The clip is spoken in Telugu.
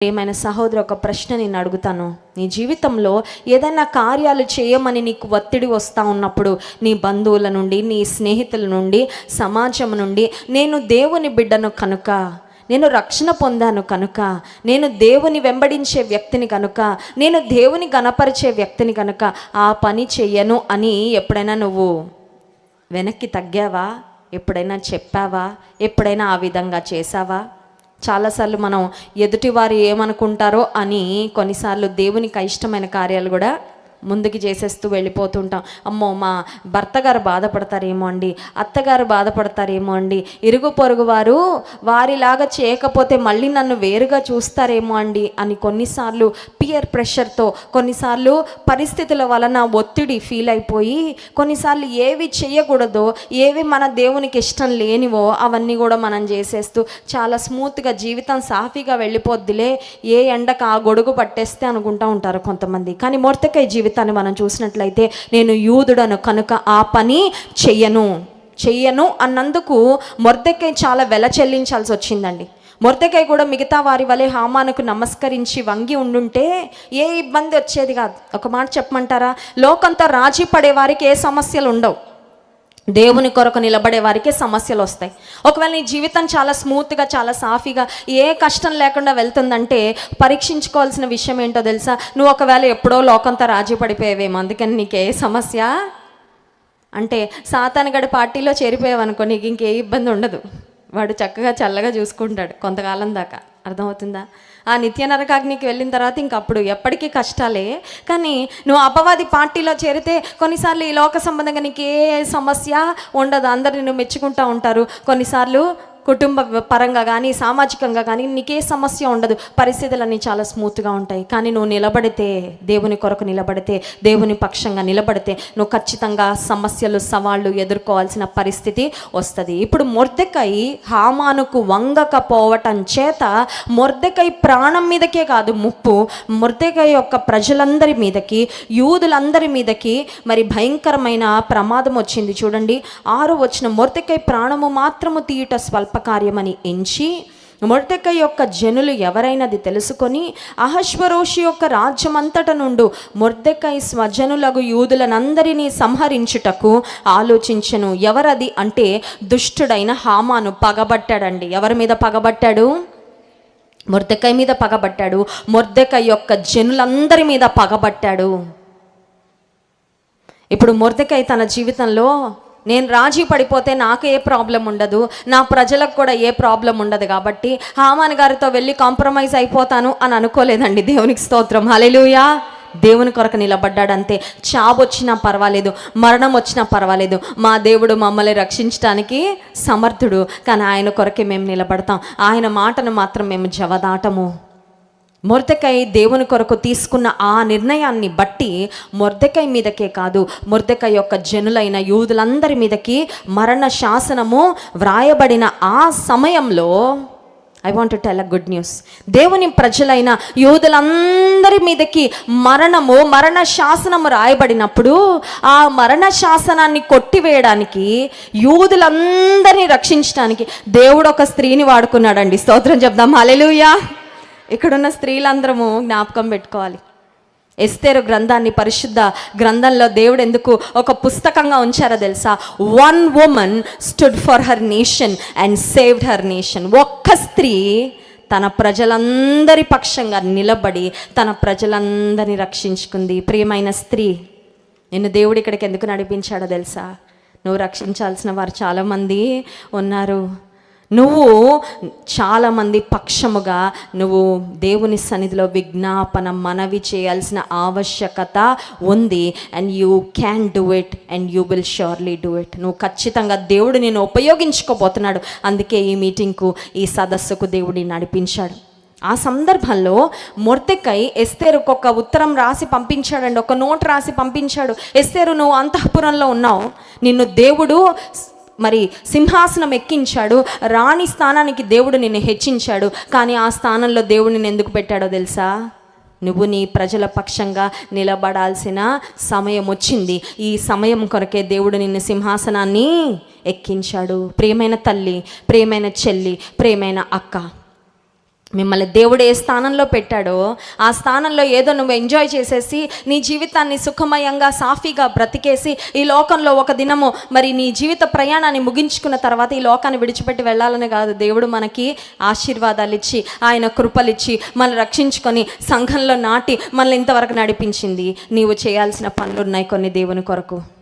ప్రేమైన సహోదరు ఒక ప్రశ్న నేను అడుగుతాను. నీ జీవితంలో ఏదైనా కార్యాలు చేయమని నీకు ఒత్తిడి వస్తూ ఉన్నప్పుడు నీ బంధువుల నుండి నీ స్నేహితుల నుండి సమాజం నుండి నేను దేవుని బిడ్డను కనుక నేను రక్షణ పొందాను కనుక నేను దేవుని వెంబడించే వ్యక్తిని కనుక నేను దేవుని గణపరిచే వ్యక్తిని కనుక ఆ పని చెయ్యను అని ఎప్పుడైనా నువ్వు వెనక్కి తగ్గావా? ఎప్పుడైనా చెప్పావా? ఎప్పుడైనా ఆ విధంగా చేసావా చాలాసార్లు మనం ఎదుటివారు ఏమనుకుంటారో అని కొన్నిసార్లు దేవునికి ఇష్టమైన కార్యాలు కూడా ముందుకు చేసేస్తూ వెళ్ళిపోతుంటాం. అమ్మో మా భర్త గారు బాధపడతారేమో అండి అత్తగారు బాధపడతారేమో అండి ఇరుగు పొరుగు వారు వారిలాగా చేయకపోతే మళ్ళీ నన్ను వేరుగా చూస్తారేమో అండి అని కొన్నిసార్లు పియర్ ప్రెషర్తో కొన్నిసార్లు పరిస్థితుల వలన ఒత్తిడి ఫీల్ అయిపోయి కొన్నిసార్లు ఏవి చేయకూడదో ఏవి మన దేవునికి ఇష్టం లేనివో అవన్నీ కూడా మనం చేసేస్తూ చాలా స్మూత్గా జీవితం సాఫీగా వెళ్ళిపోద్దిలే ఏ ఎండకు ఆ గొడుగు పట్టేస్తే అనుకుంటా ఉంటారు కొంతమంది. కానీ మొర్తకై జీవితాన్ని మనం చూసినట్లయితే నేను యూదుడను కనుక ఆ పని చెయ్యను. చెయ్యను అన్నందుకు మొర్దెకై చాలా వెల చెల్లించాల్సి వచ్చిందండి. మొర్దెకై కూడా మిగతా వారి వలె హామానుకు నమస్కరించి వంగి ఉండుంటే ఏ ఇబ్బంది వచ్చేది కాదు. ఒక మాట చెప్పమంటారా? లోకంతో రాజీ పడే వారికి ఏ సమస్యలు ఉండవు. దేవుని కొరకు నిలబడే వారికి సమస్యలు వస్తాయి. ఒకవేళ నీ జీవితం చాలా స్మూత్గా చాలా సాఫీగా ఏ కష్టం లేకుండా వెళ్తుందంటే పరీక్షించుకోవాల్సిన విషయం ఏంటో తెలుసా? నువ్వు ఒకవేళ ఎప్పుడో లోకంతో రాజీ పడిపోయేవేమో అందుకని నీకే సమస్య? అంటే సాతానగడి పార్టీలో చేరిపోయావనుకో నీకు ఇంకే ఇబ్బంది ఉండదు. వాడు చక్కగా చల్లగా చూసుకుంటాడు కొంతకాలం దాకా. అర్థమవుతుందా? ఆ నిత్య నరకాగ్నికి వెళ్ళిన తర్వాత ఇంక అప్పుడు ఎప్పటికీ కష్టాలే. కానీ నువ్వు అపవాది పార్టీలో చేరితే కొన్నిసార్లు ఈ లోక సంబంధంగా నీకు ఏ సమస్య ఉండదు. అందరు నిన్ను మెచ్చుకుంటూ ఉంటారు. కొన్నిసార్లు కుటుంబ పరంగా కానీ సామాజికంగా కానీ నీకే సమస్య ఉండదు. పరిస్థితులన్నీ చాలా స్మూత్గా ఉంటాయి. కానీ నువ్వు నిలబడితే దేవుని కొరకు నిలబడితే దేవుని పక్షంగా నిలబడితే నువ్వు ఖచ్చితంగా సమస్యలు సవాళ్ళు ఎదుర్కోవాల్సిన పరిస్థితి వస్తుంది. ఇప్పుడు మొర్దెకై హామానుకు వంగకపోవటం చేత మొర్దెకై ప్రాణం మీదకే కాదు ముప్పు. మొర్దెకై యొక్క ప్రజలందరి మీదకి యూదులందరి మీదకి మరి భయంకరమైన ప్రమాదం వచ్చింది. చూడండి ఆరు వచ్చిన మొర్దెకై ప్రాణము మాత్రము తీయుట స్వల్ప కార్యమని ఎంచి మొర్దెకై యొక్క జనులు ఎవరైనది తెలుసుకొని అహశ్వరోషి యొక్క రాజ్యమంతట నుండు మొర్దెకై స్వజనులగు యూదులనందరినీ సంహరించుటకు ఆలోచించను. ఎవరది అంటే దుష్టుడైన హామాను పగబట్టాడండి. ఎవరి మీద పగబట్టాడు? మొర్దెకై మీద పగబట్టాడు. మొర్దెకై యొక్క జనులందరి మీద పగబట్టాడు. ఇప్పుడు మొర్దెకై తన జీవితంలో నేను రాజీ పడిపోతే నాకు ఏ ప్రాబ్లం ఉండదు నా ప్రజలకు కూడా ఏ ప్రాబ్లం ఉండదు కాబట్టి హామాన్ గారితో వెళ్ళి కాంప్రమైజ్ అయిపోతాను అని అనుకోలేదండి దేవునికి స్తోత్రం. హలెలుయా దేవుని కొరకు నిలబడ్డాడంతే. చావు వచ్చినా పర్వాలేదు మరణం వచ్చినా పర్వాలేదు. మా దేవుడు మమ్మల్ని రక్షించడానికి సమర్థుడు కానీ ఆయన కొరకే మేము నిలబడతాం. ఆయన మాటను మాత్రం మేము జవదాటము. మొర్దెకై దేవుని కొరకు తీసుకున్న ఆ నిర్ణయాన్ని బట్టి మొర్దెకై మీదకే కాదు మొర్దెకై యొక్క జనులైన యూదులందరి మీదకి మరణ శాసనము వ్రాయబడిన ఆ సమయంలో I want to tell a good news దేవుని ప్రజలైన యూదులందరి మీదకి మరణము మరణ శాసనము రాయబడినప్పుడు ఆ మరణ శాసనాన్ని కొట్టివేయడానికి యూదులందరినీ రక్షించడానికి దేవుడు ఒక స్త్రీని వాడుకున్నాడండి. స్తోత్రం చెప్దాం. అలెలుయా ఇక్కడున్న స్త్రీలందరము జ్ఞాపకం పెట్టుకోవాలి. ఎస్తేరు గ్రంథాన్ని పరిశుద్ధ గ్రంథంలో దేవుడు ఎందుకు ఒక పుస్తకంగా ఉంచారో తెలుసా? One woman stood for her nation and saved her nation ఒక్క స్త్రీ తన ప్రజలందరి పక్షంగా నిలబడి తన ప్రజలందరినీ రక్షించుకుంది. ప్రియమైన స్త్రీ నిన్ను దేవుడు ఇక్కడికి ఎందుకు నడిపించాడో తెలుసా? నువ్వు రక్షించాల్సిన వారు చాలామంది ఉన్నారు. నువ్వు చాలామంది పక్షముగా నువ్వు దేవుని సన్నిధిలో విజ్ఞాపన మనవి చేయాల్సిన ఆవశ్యకత ఉంది. And you can do it and you will surely do it నువ్వు ఖచ్చితంగా దేవుడు నేను ఉపయోగించుకోబోతున్నాడు. అందుకే ఈ మీటింగ్కు ఈ సదస్సుకు దేవుడిని నడిపించాడు. ఆ సందర్భంలో మొర్తెకై ఎస్తేరుకు ఒక ఉత్తరం రాసి పంపించాడండి. ఒక నోట్ రాసి పంపించాడు. ఎస్తేరు నువ్వు అంతఃపురంలో ఉన్నావు. నిన్ను దేవుడు మరి సింహాసనం ఎక్కించాడు. రాణి స్థానానికి దేవుడు నిన్ను హెచ్చించాడు. కానీ ఆ స్థానంలో దేవుడు నిన్ను ఎందుకు పెట్టాడో తెలుసా? నువ్వు నీ ప్రజల పక్షంగా నిలబడాల్సిన సమయం వచ్చింది. ఈ సమయం కొరకే దేవుడు నిన్ను సింహాసనాన్ని ఎక్కించాడు. ప్రేమైన తల్లి ప్రేమైన చెల్లి ప్రేమైన అక్క. మిమ్మల్ని దేవుడు ఏ స్థానంలో పెట్టాడో ఆ స్థానంలో ఏదో నువ్వు ఎంజాయ్ చేసేసి నీ జీవితాన్ని సుఖమయంగా సాఫీగా బ్రతికేసి ఈ లోకంలో ఒక దినము మరి నీ జీవిత ప్రయాణాన్ని ముగించుకున్న తర్వాత ఈ లోకాన్ని విడిచిపెట్టి వెళ్ళాలని కాదు. దేవుడు మనకి ఆశీర్వాదాలు ఇచ్చి ఆయన కృపలిచ్చి మనల్ని రక్షించుకొని సంఘంలో నాటి మనల్ని ఇంతవరకు నడిపించింది. నీవు చేయాల్సిన పనులు ఉన్నాయి కొన్ని దేవుని కొరకు.